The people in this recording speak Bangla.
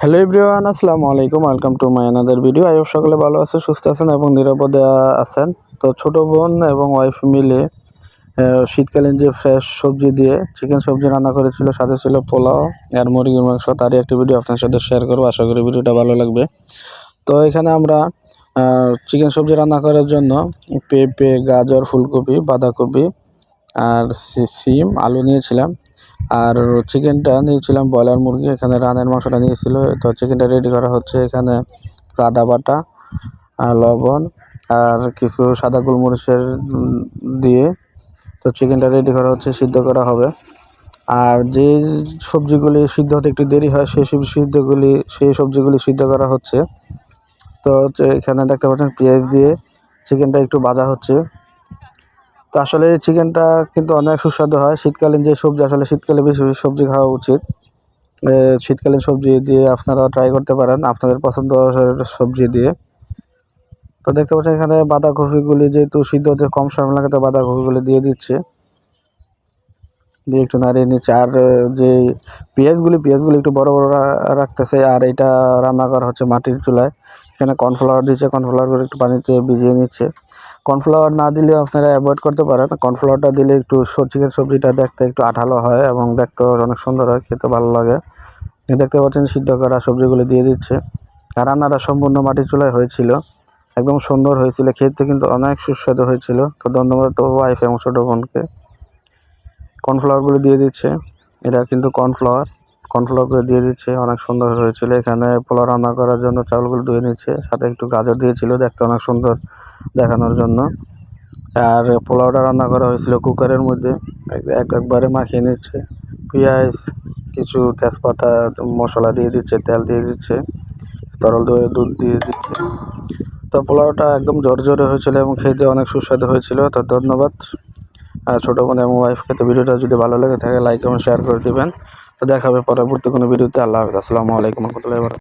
হ্যালো এভরিওয়ান, আসসালামু আলাইকুম। Welcome to my another video I hope সকলে ভালো আছেন, সুস্থ আছেন এবং নিরাপদে আছেন। তো ছোট বোন এবং ওয়াইফ মিলে শীতকালীন যে ফ্রেশ সবজি দিয়ে চিকেন সবজি রান্না করেছিল, সাথে ছিল পোলাও আর মুরগির মাংস, তারই একটি ভিডিও আপনার সাথে শেয়ার করব। আশা করি ভিডিওটা ভালো লাগবে। তো এখানে আমরা চিকেন সবজি রান্না করার জন্য পেঁপে, গাজর, ফুলকপি, বাঁধাকপি আর সিম, আলু নিয়েছিলাম। আর চিকেনটা নিয়েছিলাম ব্রয়লার মুরগি, এখানে রানের মাংসটা নিয়েছিল। তো চিকেনটা রেডি করা হচ্ছে এখানে আদা বাটা আর লবণ আর কিছু সাদা গোলমরিচের দিয়ে। তো চিকেনটা রেডি করা হচ্ছে, সিদ্ধ করা হবে। আর যে সবজিগুলি সিদ্ধ হতে একটু দেরি হয় সেই সিদ্ধগুলি সেই সবজিগুলি সিদ্ধ করা হচ্ছে। তো এখানে দেখতে পাচ্ছেন পেঁয়াজ দিয়ে চিকেনটা একটু ভাজা হচ্ছে। আসলে চিকেনটা কিন্তু অনেক সুস্বাদু হয়। শীতকালীন যে সবজি, আসলে শীতকালে বেশি সবজি খাওয়া উচিত। শীতকালীন সবজি দিয়ে আপনারা ট্রাই করতে পারেন, আপনাদের পছন্দ সবজি দিয়ে। তো দেখতে পাচ্ছেন এখানে বাঁধাকপিগুলি যেহেতু সিদ্ধ হতে কম সময় লাগে, তো বাঁধাকপিগুলি দিয়ে দিচ্ছে। দিয়ে একটু নাড়িয়ে নিচ্ছে। আর যে পেঁয়াজগুলি পেঁয়াজগুলি একটু বড় বড় রাখতেছে। আর এটা রান্না করা হচ্ছে মাটির চুলায়। এখানে কর্নফ্লাওয়ার দিচ্ছে কর্নফ্লাওয়ার একটু পানিতে ভিজিয়ে নিচ্ছে। কর্নফ্লাওয়ার না দিলে আপনারা অ্যাভয়েড করতে পারেন। কর্নফ্লাওয়ারটা দিলে একটু চিকেন সবজিটা দেখতে একটু আঠালো হয় এবং দেখতে অনেক সুন্দর হয়, খেতে ভালো লাগে। দেখতে পাচ্ছেন সিদ্ধ করা সবজিগুলো দিয়ে দিচ্ছে। রান্নাটা সম্পূর্ণ মাটির চুলায় হয়েছিল। একদম সুন্দর হয়েছিল, খেতে কিন্তু অনেক সুস্বাদু হয়েছিল। তো ধন্যবাদ তো ওয়াইফ এবং ছোটো বোনকে। কর্নফ্লাওয়ারগুলো দিয়ে দিচ্ছে। এটা কিন্তু কর্নফ্লাওয়ার কর্নফ্লাওয়ারগুলো দিয়ে দিচ্ছে, অনেক সুন্দর হয়েছিল। এখানে পোলাও রান্না করার জন্য চাউলগুলো ধুয়ে নিচ্ছে, সাথে একটু গাজর দিয়েছিল, দেখতে অনেক সুন্দর দেখানোর জন্য। আর পোলাওটা রান্না করা হয়েছিল কুকারের মধ্যে, এক- এক, একবারে মাখিয়ে নিচ্ছে। পেঁয়াজ, কিছু তেজপাতা, মশলা দিয়ে দিচ্ছে, তেল দিয়ে দিচ্ছে, তরল দই, দুধ দিয়ে দিচ্ছে। তো পোলাওটা একদম ঝরঝরে হয়েছিল এবং খেতে অনেক সুস্বাদু হয়েছিল, তো ধন্যবাদ। আর ছোটো বোন এবং ওয়াইফকে তো ভিডিওটা যদি ভালো লেগে থাকে লাইক এবং শেয়ার করে দিবেন। তো দেখা হবে পরবর্তী কোনো ভিডিওতে। আল্লাহ হাফিজ। আসসালামু আলাইকুম রহমতুল্লাহি